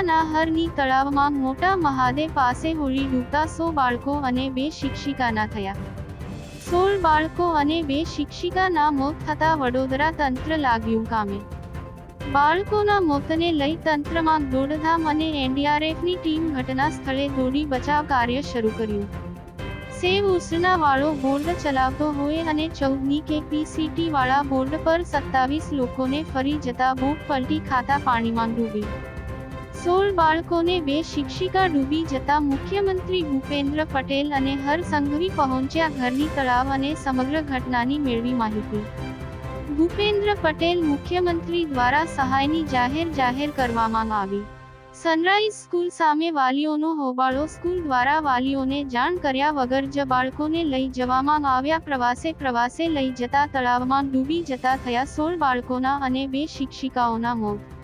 શહેરાના હરની તળાવમાં મોટા મહાદેવ પાસે હોળી ડૂબતા સો બાળકો અને બે શિક્ષિકાના થયા. સોળ બાળકો અને બે શિક્ષિકાના મોત થતા વડોદરા તંત્ર લાગ્યું કામે. બાળકોના મોતને લઈ તંત્રમાં દોડધામ અને એનડીઆરએફની ટીમ ઘટના સ્થળે દોડી બચાવ કાર્ય શરૂ કર્યું. સેવ ઉસના વાળો બોર્ડ ચલાવતો હોય અને ચૌદની કેપીસીટી વાળા બોર્ડ પર સત્તાવીસ લોકોને ફરી જતા બોટ પલટી ખાતા પાણીમાં ડૂબી. સોળ બાળકોને બે શિક્ષિકા ડૂબી જતા મુખ્યમંત્રી ભૂપેન્દ્ર પટેલ અને હર સંઘવી પહોંચ્યા ઘરની તળાવ અને સમગ્ર ઘટનાની મેળવી માહિતી. ભૂપેન્દ્ર પટેલ મુખ્યમંત્રી દ્વારા સહાયની જાહેર જાહેર કરવામાં આવી. સનરાઈઝ સ્કૂલ સામે વાલીઓનો હોબાળો સ્કૂલ દ્વારા વાલીઓને જાણ કર્યા વગર જ બાળકોને લઈ જવામાં આવ્યા પ્રવાસે પ્રવાસે લઈ જતા તળાવમાં ડૂબી જતા થયા સોળ બાળકોના અને બે શિક્ષિકાઓના મોત.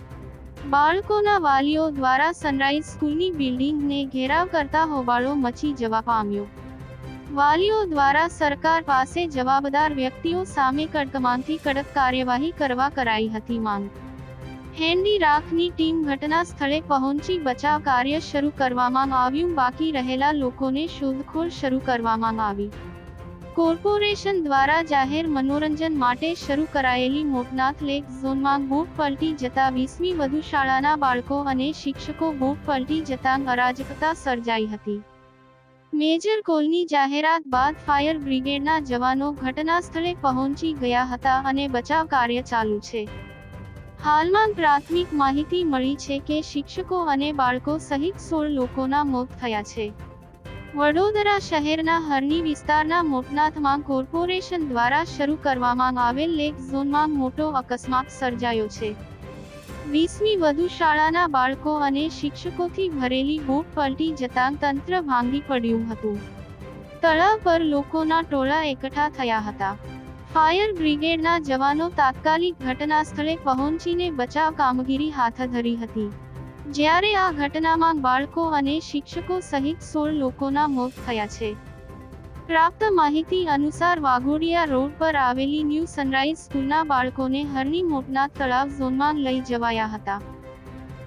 બાળકોના વાલીઓ દ્વારા સનરાઈઝ સ્કૂલની બિલ્ડિંગને ઘેરાવ કરતા હોબાળો મચી જવા પામ્યો. વાલીઓ દ્વારા સરકાર પાસે જવાબદાર વ્યક્તિઓ સામે કડકમાંથી કડક કાર્યવાહી કરવા કરાઈ હતી માંગ. હેન્ડી રાખની ટીમ ઘટના સ્થળે પહોંચી બચાવ કાર્ય શરૂ કરવામાં આવ્યું. બાકી રહેલા લોકોને શોધખોળ શરૂ કરવામાં આવી. કોર્પોરેશન દ્વારા જાહેર મનોરંજન માટે શરૂ કરાયેલી મોટનાથ લેક ઝોનમાં બોટ પલટી જતા વીસમી વધુ શાળાના બાળકો અને શિક્ષકો બોટ પલટી જતાં અરાજકતા સર્જાઈ હતી. મેજર કોલની જાહેરાત બાદ ફાયર બ્રિગેડના જવાનો ઘટના સ્થળે પહોંચી ગયા હતા અને બચાવ કાર્ય ચાલુ છે. હાલમાં પ્રાથમિક માહિતી મળી છે કે શિક્ષકો અને બાળકો સહિત સોળ લોકોના મોત થયા છે. વડોદરા શહેરના હરની વિસ્તારના મોટનાથમાં કોર્પોરેશન દ્વારા શરૂ કરવામાં આવેલ લેક ઝોનમાં મોટો અકસ્માત સર્જાયો છે. વીસમી વધુ શાળાના બાળકો અને શિક્ષકોથી ભરેલી બોટ પલટી જતાં તંત્ર ભાંગી પડ્યું હતું. તળાવ પર લોકોના ટોળા એકઠા થયા હતા. ફાયર બ્રિગેડના જવાનો તાત્કાલિક ઘટના સ્થળે પહોંચીને બચાવ કામગીરી હાથ ધરી હતી. જ્યારે આ ઘટનામાં બાળકો અને શિક્ષકો સહિત સોળ લોકોના મોત થયા છે. પ્રાપ્ત માહિતી અનુસાર વાઘોડિયા રોડ પર આવેલી ન્યૂ સનરાઈઝ સ્કૂલના બાળકોને હરની મોટના તળાવ ઝોનમાં લઈ જવાયા હતા.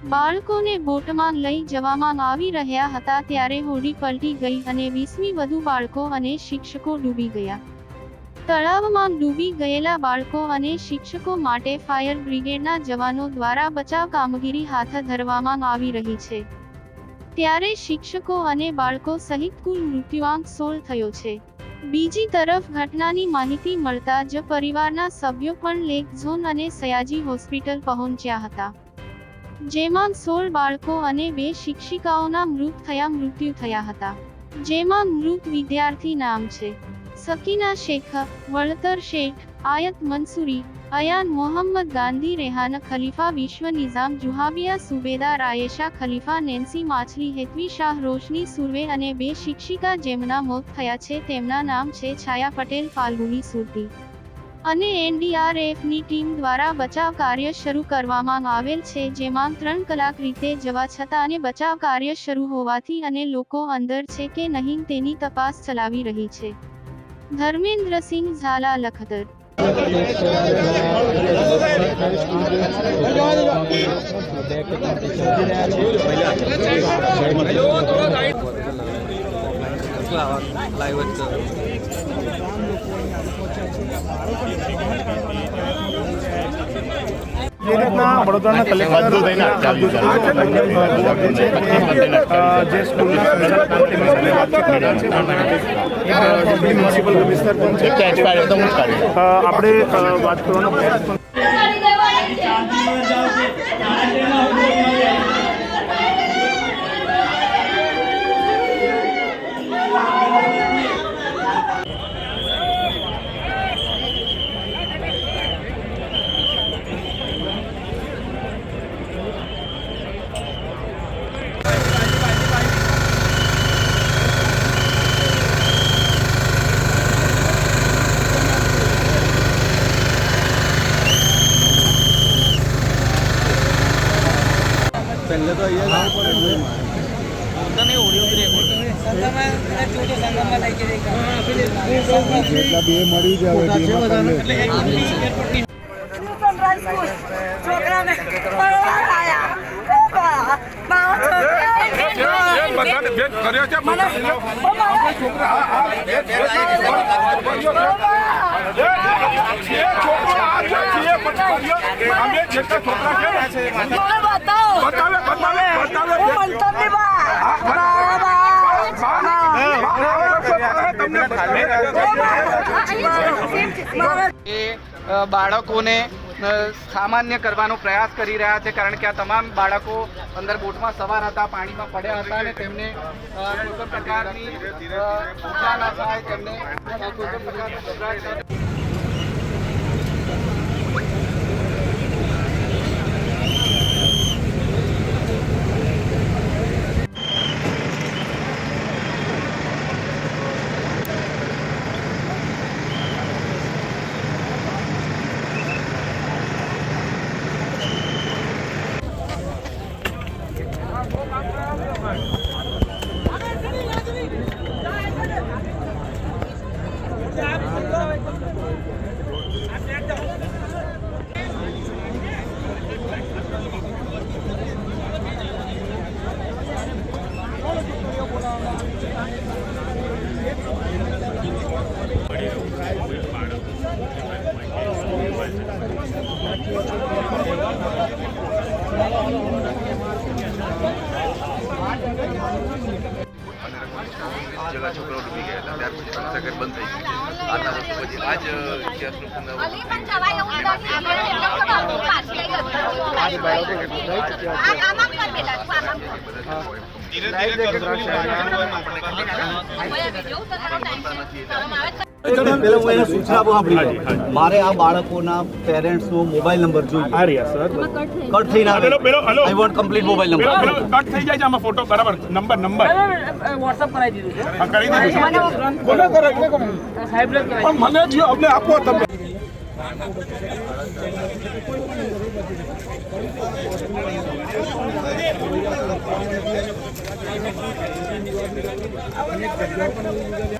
બાળકોને બોટમાં લઈ જવામાં આવી રહ્યા હતા ત્યારે હોડી પલટી ગઈ અને વીસમી વધુ બાળકો અને શિક્ષકો ડૂબી ગયા. તળાવમાં ડૂબી ગયેલા બાળકો અને શિક્ષકો માટે ફાયર બ્રિગેડના જવાનો દ્વારા બચાવ કામગીરી હાથ ધરવામાં આવી રહી છે. ત્યારે શિક્ષકો અને બાળકો સહિત કુલ મૃત્યુઆંક સોળ થયો છે. બીજી તરફ ઘટનાની માહિતી મળતા જ પરિવારના સભ્યો પણ લેક ઝોન અને સયાજી હોસ્પિટલ પહોંચ્યા હતા. જેમાં સોળ બાળકો અને બે શિક્ષિકાઓના મૃત થયા મૃત્યુ થયા હતા. જેમાં મૃત વિદ્યાર્થી નામ છે. સકીના શેખ, વળતર શેઠ આયત મંસૂરી અયાન મોહમ્મદ ગાંધી, રેહાન ખલીફા, વિશ્વ નિઝામ, જુહાબિયા સુબેદાર, આયેશા ખલીફા, નેન્સી માછલી, હેતવી શાહ, રોશની સુરવે અને બે શિક્ષિકા જેમના મોત થયા છે, તેમના નામ છે છાયા પટેલ, ફાલ્ગુની સુરતી. અને એનડીઆરએફની ટીમ દ્વારા બચાવ કાર્ય શરૂ કરવામાં આવેલ છે, જેમાં ત્રણ કલાક રીતે જવા છતાં અને બચાવ કાર્ય શરૂ હોવાથી અને લોકો અંદર છે કે નહીં તેની તપાસ ચલાવી રહી છે. धर्मेंद्र सिंग झाला लखतर જ જે રીતના વડોદરાના કલેક્ટર જે સ્કૂલના સંચાલક તેમની સાથે વાતચીત કર્યા છે. ડેપ્યુટી મ્યુનિસિપલ કમિશનર પણ છે. આપણે વાત કરવાનો પ્રયાસ પણ છોકરા છે બાળકોને સામાન્ય કરવાનો પ્રયાસ કરી રહ્યા છે કારણ કે આ તમામ બાળકો અંદર બોટમાં સવાર હતા, પાણીમાં પડ્યા હતા અને તેમને કોઈ પણ પ્રકારની તેમને કોઈ પણ પ્રકારની મારે આ બાળકોના પેરેન્ટ્સ નો મોબાઈલ નંબર જોઈએ. કટ થઈ ના આઈ મોબાઈલ નંબર કટ થઈ જાય છે આમાં ફોટો બરાબર. નંબર નંબર વોટ્સઅપ કરાવી દીધું આપો તમે. Ini juga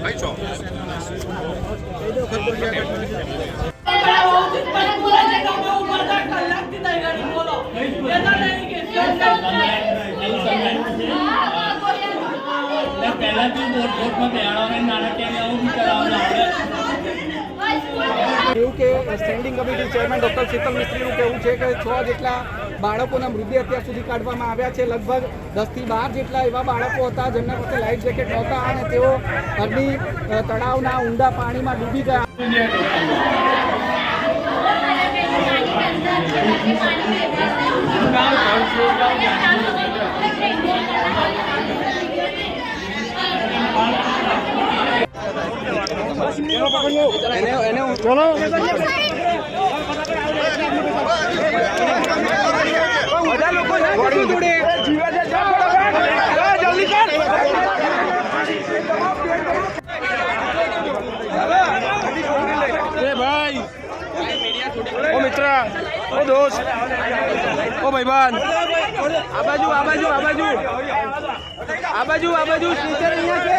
આયા એવું કે standing committee chairman doctor Sheetal મિસ્ત્રીનું કહેવું છે કે છ જેટલા બાળકોના મૃતદેહ અત્યાર સુધી કાઢવામાં આવ્યા છે. લગભગ દસથી બાર જેટલા એવા બાળકો હતા, જેમના પાસે લાઈફ જેકેટ નહોતા અને તેઓ હરણી તળાવના ઊંડા પાણીમાં ડૂબી ગયા. ઓ મિત્ર. ઓ દોસ્ત. ઓ ભાઈબંધ. આ બાજુ આ બાજુ આ બાજુ. આ બાજુ આ બાજુ. સ્પીકર અહીંયા છે.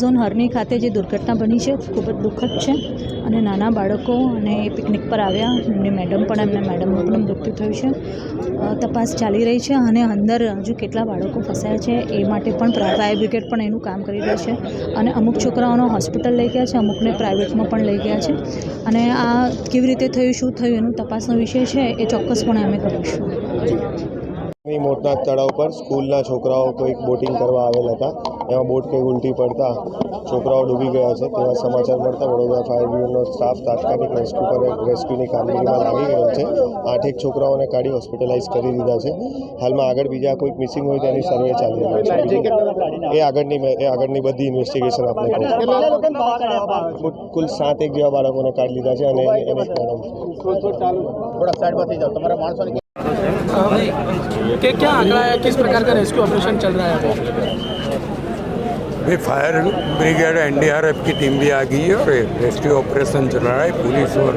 ઝોન હરની ખાતે જે દુર્ઘટના બની છે, ખૂબ જ દુઃખદ છે. અને નાના બાળકો અને એ પિકનિક પર આવ્યા. એમની મેડમ પણ એમને મેડમનું પણ મૃત્યુ થયું છે. તપાસ ચાલી રહી છે અને અંદર હજુ કેટલા બાળકો ફસાયા છે એ માટે પણ ફાયર બ્રિગેડ પણ એનું કામ કરી રહી છે. અને અમુક છોકરાઓનો હોસ્પિટલ લઈ ગયા છે, અમુકને પ્રાઇવેટમાં પણ લઈ ગયા છે. અને આ કેવી રીતે થયું, શું થયું એનું તપાસનો વિષય છે, એ ચોક્કસપણે અમે કરીશું. મોટા તળાવ પર સ્કૂલના છોકરાઓ કોઈક બોટિંગ કરવા આવેલા હતા. એમાં બોટ કંઈ ઉલટી પડતા છોકરાઓ ડૂબી ગયા છે તેવા સમાચાર મળતા વડોદરા ફાયર બ્રિગેડનો સ્ટાફ તાત્કાલિક રેસ્ક્યુ પર રેસ્ક્યુની કામગીરીમાં લાગી ગયો છે. આઠેક છોકરાઓને કાઢી હોસ્પિટલાઇઝ કરી દીધા છે. હાલમાં આગળ બીજા કોઈક મિસિંગ હોય તેની સર્વે ચાલી રહ્યો છે. એ આગળની એ આગળની બધી ઇન્વેસ્ટિગેશન આપણે કુલ સાત એક જેવા બાળકોને કાઢી લીધા છે અને એને क्या आंकड़ा है किस प्रकार का रेस्क्यू ऑपरेशन चल रहा है अभी फायर ब्रिगेड एनडीआरएफ की टीम भी आ गई है और रेस्क्यू ऑपरेशन चल रहा है, पुलिस और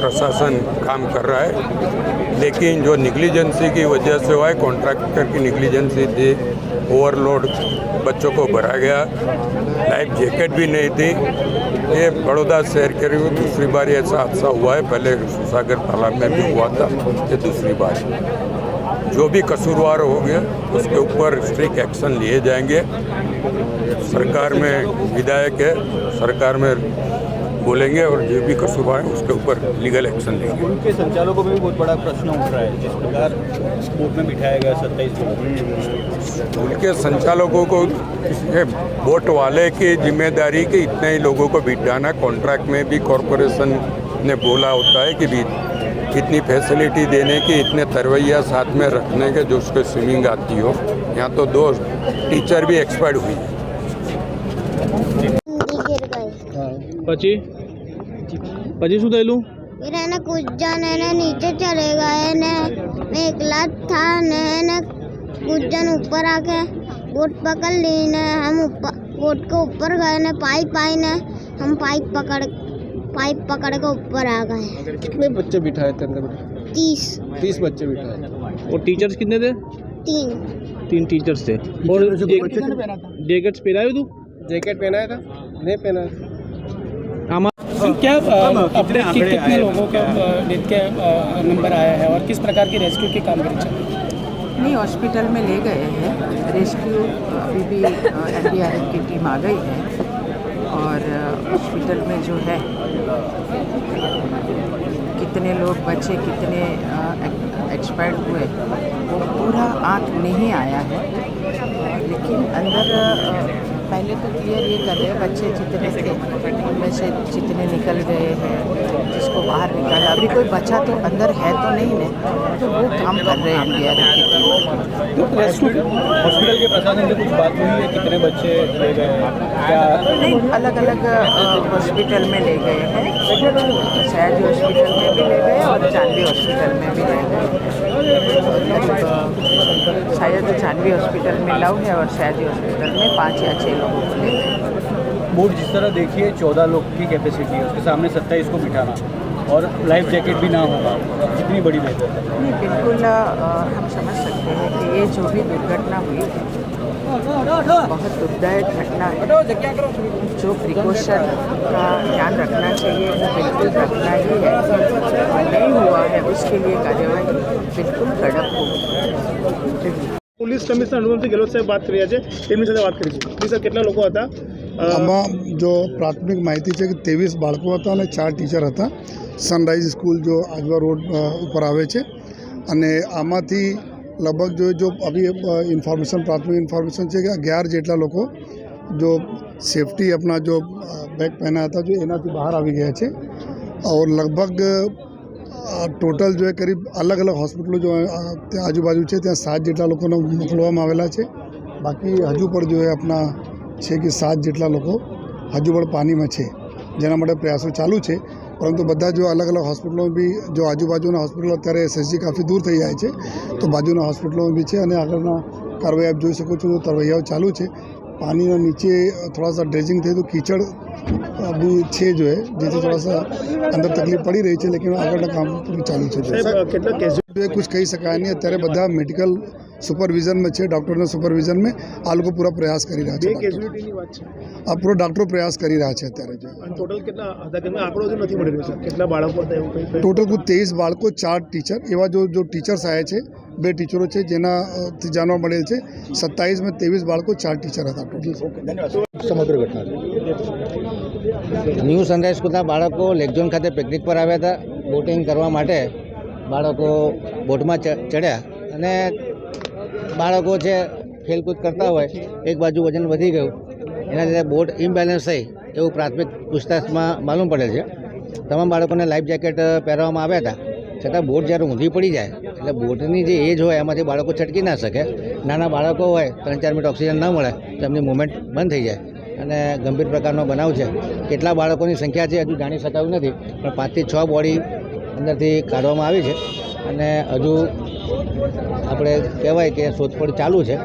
प्रशासन काम कर रहा है। लेकिन जो निगलिजेंसी की वजह से हुआ है, कॉन्ट्रैक्टर की निगलिजेंसी थी, ओवरलोड बच्चों को भरा गया, लाइफ जैकेट भी नहीं थी। ये बड़ौदा शहर के लिए दूसरी बार ऐसा हादसा हुआ है, पहले सुसागर तालाब में भी हुआ था, ये दूसरी बार। जो भी कसूरवार हो गया, उसके ऊपर स्ट्रिक्ट एक्शन लिए जाएँगे। सरकार में विधायक है सरकार में बोलेंगे और जो भी कसूरवार है उसके ऊपर लीगल एक्शन लेंगे। उनके संचालकों में भी बहुत बड़ा प्रश्न उठ रहा है जिस प्रकार कोर्ट में बिठाया गया सत्ताईस उनके संचालकों को वोट वाले की ज़िम्मेदारी कि इतने ही लोगों को बिठाना कॉन्ट्रैक्ट में भी कॉरपोरेशन ने बोला होता है कि भी इतनी फैसिलिटी देने की इतने तरवैया साथ में रखने के जो उसको स्विमिंग आती हो। यहाँ तो दो टीचर भी एक्सपर्ट हुई। पची? पची शू दलू मेरा कुछ जाने ने नीचे चले गए ने। मैं एकला था ने ने कुछ जन ऊपर आके बोट पकड़ ली ने। हम बोट के ऊपर गए ने पाइप आई ने। हम पाइप पकड़ पाइप पकड़ के ऊपर आ गए। कितने बच्चे बिठाए थे अंदर तीस। तीस बच्चे बिठाए और टीचर्स कितने थे? तीन। तीन टीचर्स थे। और जैकेट्स पहनाए तू? जैकेट पहनाया था? नहीं पहनाया क्या अपने कितने लोगों के डेथ के नंबर आया है और किस प्रकार की रेस्क्यू की कामगिरी चल रही है? नहीं हॉस्पिटल में ले गए हैं। रेस्क्यू अभी भी एन डी आर एफ़ की टीम आ गई है। और हॉस्पिटल में जो है कितने लोग बचे कितने एक्सपायर्ड हुए वो पूरा आँख नहीं आया है लेकिन अंदर अ, पहले तो क्लियर ये कर रहे हैं बच्चे जितने थे उनमें से जितने निकल गए हैं जिसको बाहर निकाला। अभी कोई बच्चा तो अंदर है तो नहीं है तो वो काम कर रहे हैं इंडिया आर एफ़ की हॉस्पिटल प्रशासन से कुछ बात हुई है? कितने बच्चे ले गए हैं? नहीं अलग अलग हॉस्पिटल में ले गए हैं। सयाजी हॉस्पिटल में भी ले गए और चांदवी हॉस्पिटल में भी ले गए। शायद चांदवी हॉस्पिटल में नौ है और सयाजी हॉस्पिटल में पाँच या छः लोगों को ले गए। बोट जिस तरह देखिए चौदह लोग की कैपेसिटी है उसके सामने सत्ताईस को बिठाना और लाइफ जैकेट भी ना होगा कितनी बड़ी बेहतर है। नहीं बिल्कुल हम समझ सकते हैं कि ये जो भी दुर्घटना हुई बहुत दुखदायक घटना है जो प्रिकॉशन का ध्यान रखना चाहिए वो बिल्कुल रखना ही है और नहीं हुआ है उसके लिए कार्यवाही बिल्कुल कड़क होगी પોલીસ કમિશનર અનુપમસિંહ ગેહલોત સાહેબ વાત કરી રહ્યા છે તેમની સાથે વાત કરી છે જી સર કેટલા લોકો હતા આમાં જો પ્રાથમિક માહિતી છે કે ત્રેવીસ બાળકો હતા અને ચાર ટીચર હતા સનરાઈઝ સ્કૂલ જો આજવા રોડ અ, ઉપર આવે છે અને આમાંથી લગભગ જો જો અભી ઇન્ફોર્મેશન પ્રાથમિક ઇન્ફોર્મેશન છે કે અગિયાર જેટલા લોકો જો સેફટી આપણા જો બેગ પહેર્યા હતા, જો એનાથી બહાર આવી ગયા છે. ઓર લગભગ ટોટલ જો એ કરીબ અલગ અલગ હોસ્પિટલો જો ત્યાં આજુબાજુ છે, ત્યાં સાત જેટલા લોકોને મોકલવામાં આવેલા છે. બાકી હજુ પણ જો એ આપણા છે કે સાત જેટલા લોકો હજુ પણ પાણીમાં છે. જેના માટે પ્રયાસો ચાલુ છે. પરંતુ બધા જો અલગ અલગ હોસ્પિટલો બી જો આજુબાજુના હોસ્પિટલો અત્યારે એસએસજી કાફી દૂર થઈ જાય છે તો બાજુના હોસ્પિટલો બી છે અને આગળના કાર્યવાહી આપ જોઈ શકો છો તરવૈયાઓ ચાલુ છે. પાણીના નીચે થોડા સા ડ્રેજિંગ થયું તો કીચડ બી છે જો એ જેથી થોડા સા અંદર તકલીફ પડી રહી છે લેકિન આગળના કામ ચાલુ છે. કેટલા કુછ કહી શકાય નહીં અત્યારે બધા મેડિકલ સુપરવિઝનમાં છે ડૉક્ટરના સુપરવિઝનમાં. આ લોકો પૂરા પ્રયાસ કરી રહ્યા છે આ પૂરો ડૉક્ટરો પ્રયાસ કરી રહ્યા છે અત્યારે જો. ટોટલ કેટલા હતા આંકડો હજુ નથી મળી રહ્યો સર કેટલા બાળકો હતા ટોટલ કુલ ત્રેવીસ બાળકો ચાર ટીચર એવા જો જો ટીચર્સ આવ્યા છે બે ટીચરો છે જેના જાણવા મળેલ છે સત્તાવીસમાં ત્રેવીસ બાળકો ચાર ટીચર હતા ટોટલ સમગ્ર ઘટના ન્યૂ સનરાઈઝ સ્કૂલના બાળકો લેકઝોન ખાતે પિકનિક પર આવ્યા હતા. બોટિંગ કરવા માટે બાળકો બોટમાં ચડ્યા અને બાળકો છે, ખેલકૂદ કરતા હોય, એક બાજુ વજન વધી ગયું, એના લીધે બોટ ઇમ્બેલેન્સ થઈ એવું પ્રાથમિક પૂછતાછમાં માલુમ પડે છે. તમામ બાળકોને લાઈફ જેકેટ પહેરવામાં આવ્યા હતા, છતાં બોટ જ્યારે ઊંધી પડી જાય, એટલે બોટની જે એજ હોય એમાંથી બાળકો છટકી ના શકે. નાના બાળકો હોય, ત્રણ ચાર મિનિટ ઓક્સિજન ન મળે, તો એમની મુવમેન્ટ બંધ થઈ જાય. અને ગંભીર પ્રકારનો બનાવ છે. કેટલા બાળકોની સંખ્યા છે હજુ જાણી શકાયું નથી, પણ પાંચથી છ બોડી અંદરથી કાઢવામાં આવી છે. અને હજુ આપણે કહેવાય કે શોધખોળ ચાલુ છે.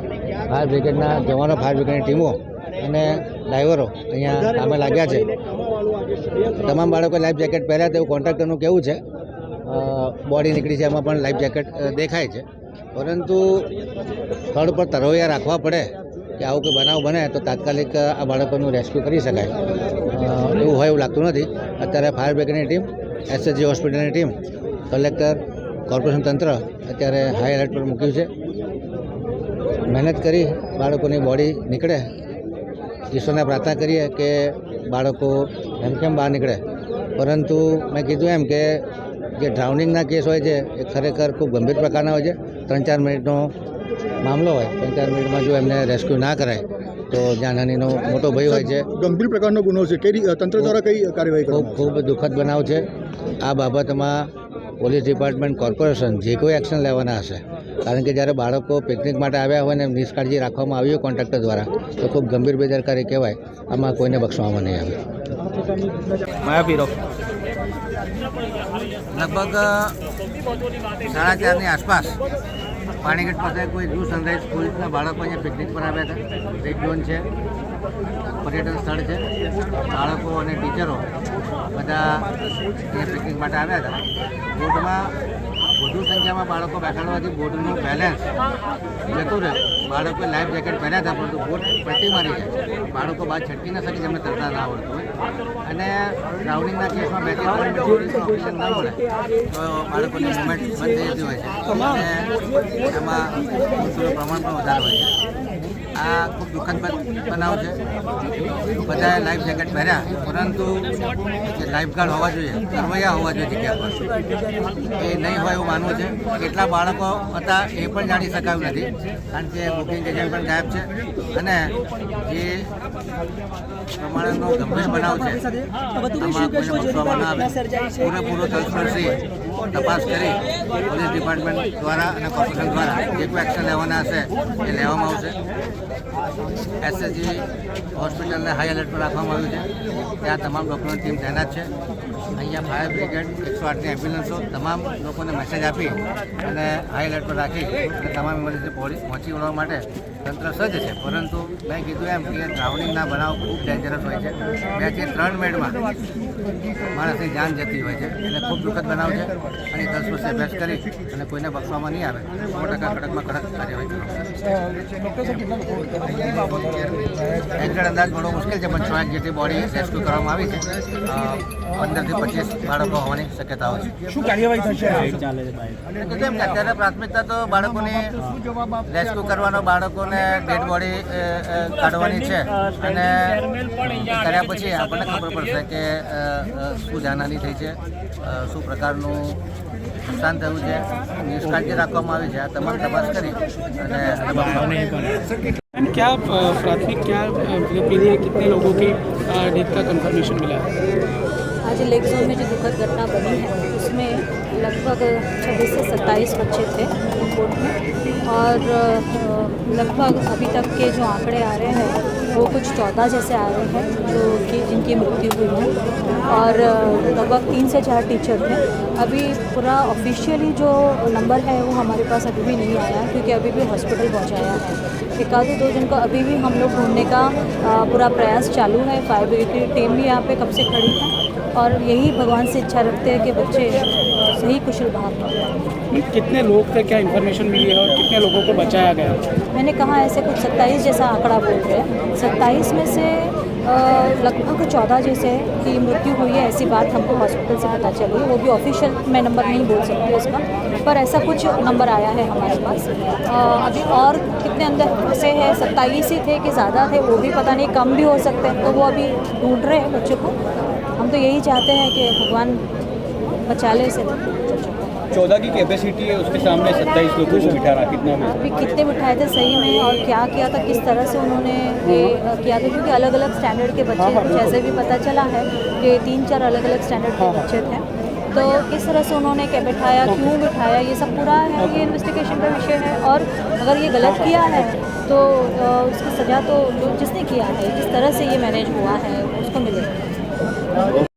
ફાયર બ્રિગેડના જવાનો, ફાયર બ્રિગેડની ટીમો અને ડ્રાઈવરો અહીંયા કામે લાગ્યા છે. તમામ બાળકો લાઈફ જેકેટ પહેર્યા તેવું કોન્ટ્રાક્ટરનું કહેવું છે. બોડી નીકળી છે, એમાં પણ લાઈફ જેકેટ દેખાય છે. પરંતુ સ્થળ પર તરવૈયા રાખવા પડે કે આવું કોઈ બનાવ બને, તો તાત્કાલિક આ બાળકોનું રેસ્ક્યુ કરી શકાય. એવું હોય એવું લાગતું નથી. અત્યારે ફાયર બ્રિગેડની ટીમ એસએસજી હોસ્પિટલની ટીમ કલેક્ટર કોર્પોરેશન તંત્ર અત્યારે હાઈ એલર્ટ પર મૂક્યું છે. મહેનત કરી બાળકોની બોડી નીકળે. ઈશ્વરને પ્રાર્થના કરીએ કે બાળકો એમ કેમ બહાર નીકળે. પરંતુ મેં કીધું એમ કે જે ડ્રાઉનિંગના કેસ હોય છે એ ખરેખર ખૂબ ગંભીર પ્રકારના હોય છે. ત્રણ ચાર મિનિટનો મામલો હોય ત્રણ ચાર મિનિટમાં જો એમને રેસ્ક્યુ ના કરાય તો જાનહાનીનો મોટો ભય હોય છે. ગંભીર પ્રકારનો ગુનો છે. કઈ તંત્ર દ્વારા કઈ કાર્યવાહી ખૂબ ખૂબ દુઃખદ બનાવ છે. આ બાબતમાં પોલીસ ડિપાર્ટમેન્ટ કોર્પોરેશન જે કોઈ એક્શન લેવાના હશે, કારણ કે જ્યારે બાળકો પિકનિક માટે આવ્યા હોય ને નિષ્કાળજી રાખવામાં આવી હોય કોન્ટ્રાક્ટર દ્વારા, તો ખૂબ ગંભીર બેદરકારી કહેવાય, આમાં કોઈને બક્ષવામાં નહીં આવે. લગભગ સાડા ચારની આસપાસ પાણીગઢ પાસે કોઈ જૂ સનરાઈઝ સ્કૂલના બાળકો અહીંયા પિકનિક પર આવ્યા હતા. રેડ ઝોન છે. પર્યટન સ્થળ છે. બાળકો અને ટીચરો બધા એ પિકનિક માટે આવ્યા હતા. બોટમાં વધુ સંખ્યામાં બાળકો બેસાડવાથી બોટનું બેલેન્સ જતું રહે. બાળકોએ લાઈફ જેકેટ પહેર્યા હતા, પરંતુ બોટ પટ્ટી મારી જાય બાળકો બહાર છટકી ન શકે જેમને તરતા ના આવડતું હોય. અને ટ્રાવેલિંગના કેસમાં બે ત્રણ ના મળે, તો બાળકોની મુવમેન્ટ બંધ થઈ જતી હોય છે. અને એમાં પ્રમાણ પણ વધારે હોય છે. આ ખૂબ દુઃખદ બન- બનાવ છે. બધાએ લાઈફ જેકેટ પહેર્યા, પરંતુ જે લાઈફગાર્ડ હોવા જોઈએ, તરવૈયા હોવા જોઈએ જગ્યા પર. એ નહીં હોય એવું માનવું છે. કેટલા બાળકો હતા એ પણ જાણી શકાયું નથી, કારણ કે બુકિંગ એજન્ટ પણ ગાયબ છે. અને જે પ્રમાણેનો ગંભીર બનાવ છે આવે. પૂરેપૂરો તલસ્પર્શી તપાસ કરી પોલીસ ડિપાર્ટમેન્ટ દ્વારા અને કોર્પોરેશન દ્વારા જે કોઈ એક્શન લેવાના હશે એ લેવામાં આવશે. એસએસજી હોસ્પિટલને હાઈ એલર્ટ પર રાખવામાં આવ્યું છે. ત્યાં તમામ ડૉક્ટરોની ટીમ તૈનાત છે. અહીંયા ફાયર બ્રિગેડ એકસો આઠની એમ્બ્યુલન્સો તમામ લોકોને મેસેજ આપી અને હાઈ એલર્ટ પર રાખી અને તમામ ઇમરજન્સી પહોંચી વળવા માટે તંત્ર સજ્જ છે. પરંતુ મેં કીધું એમ કે ટ્રાવેલિંગના બનાવ ખૂબ ડેન્જરસ હોય છે. બે બેથી ત્રણ મિનિટમાં માણસની જાન જતી હોય છે. એને ખૂબ દુઃખદ બનાવ છે. અને દસ વર્ષે અભ્યાસ કરી અને કોઈને બક્ષવામાં નહીં આવે. સો ટકા કડકમાં કડક કાર્યવાહી એક્ઝેક્ટ અંદાજ ઘણો મુશ્કેલ છે પણ છ એક જેટલી બોડી રેસ્ક્યુ કરવામાં આવી છે પંદરથી પચીસ બાળકો હોવાની શક્યતાઓ છે. શું કાર્યવાહી થશે? અત્યારે પ્રાથમિકતા તો બાળકોને રેસ્ક્યુ કરવાનો બાળકોને ડેડ બોડી કાઢવાની છે. અને કર્યા પછી આપણને ખબર પડશે કે શું જાનહાની થઈ છે અ, શું પ્રકારનું નુકસાન થયું છે નિષ્કાળજી રાખવામાં આવી છે આ તમામ તપાસ કરી અને क्या प्राथमिक क्या पीली है कितने लोगों की डेथ का कंफर्मेशन मिला है आज लेक जोन में जो दुखद घटना बनी है उसमें लगभग 26 से 27 बच्चे थे बोट में और अ, लगभग अभी तक के जो आंकड़े आ रहे हैं वो कुछ चौदह जैसे आ रहे हैं जो कि जिनकी मृत्यु हुई है। और लगभग तीन से चार टीचर थे अभी पूरा ऑफिशियली जो नंबर है वो हमारे पास अभी भी नहीं आया, क्योंकि अभी भी हॉस्पिटल पहुँचाया है। एक आधे दो जन को अभी भी हम लोग ढूँढने का पूरा प्रयास चालू है। फायर ब्रिगेड की टीम भी यहाँ पे कब से खड़ी है। और यही भगवान से इच्छा रखते हैं कि बच्चे सही कुशल निकलें। कितने लोग थे क्या इन्फॉर्मेशन मिली है और कितने लोगों को बचाया गया? मैंने कहा ऐसे कुछ सत्ताईस जैसा आंकड़ा बोल रहे हैं। सत्ताईस में से लगभग चौदह जैसे की मृत्यु हुई है ऐसी बात हमको हॉस्पिटल से पता चली। वो भी ऑफिशियल मैं नंबर नहीं बोल सकती उसका पर ऐसा कुछ नंबर आया है हमारे पास। अ, अभी और कितने अंदर से है? सत्ताईस ही थे कि ज़्यादा थे वो भी पता नहीं कम भी हो सकते हैं। तो वो अभी ढूंढ रहे हैं बच्चों को। हम तो यही चाहते हैं कि भगवान बचा ले से चौदह की कैपेसिटी है उसके सामने सत्ताईस लोगों को बिठा रहा कितना में अभी कितने बिठाए थे सही में और क्या किया था किस तरह से उन्होंने ये किया था? क्योंकि अलग अलग स्टैंडर्ड के बच्चे कुछ ऐसे भी पता चला है कि तीन चार अलग अलग स्टैंडर्ड के बच्चे थे। तो किस तरह से उन्होंने क्या बिठाया क्यों बिठाया ये सब पूरा है ये इन्वेस्टिगेशन का विषय है और अगर ये गलत किया है तो उसकी सज़ा तो जो जिसने किया है जिस तरह से ये मैनेज हुआ है उसको मिलेगी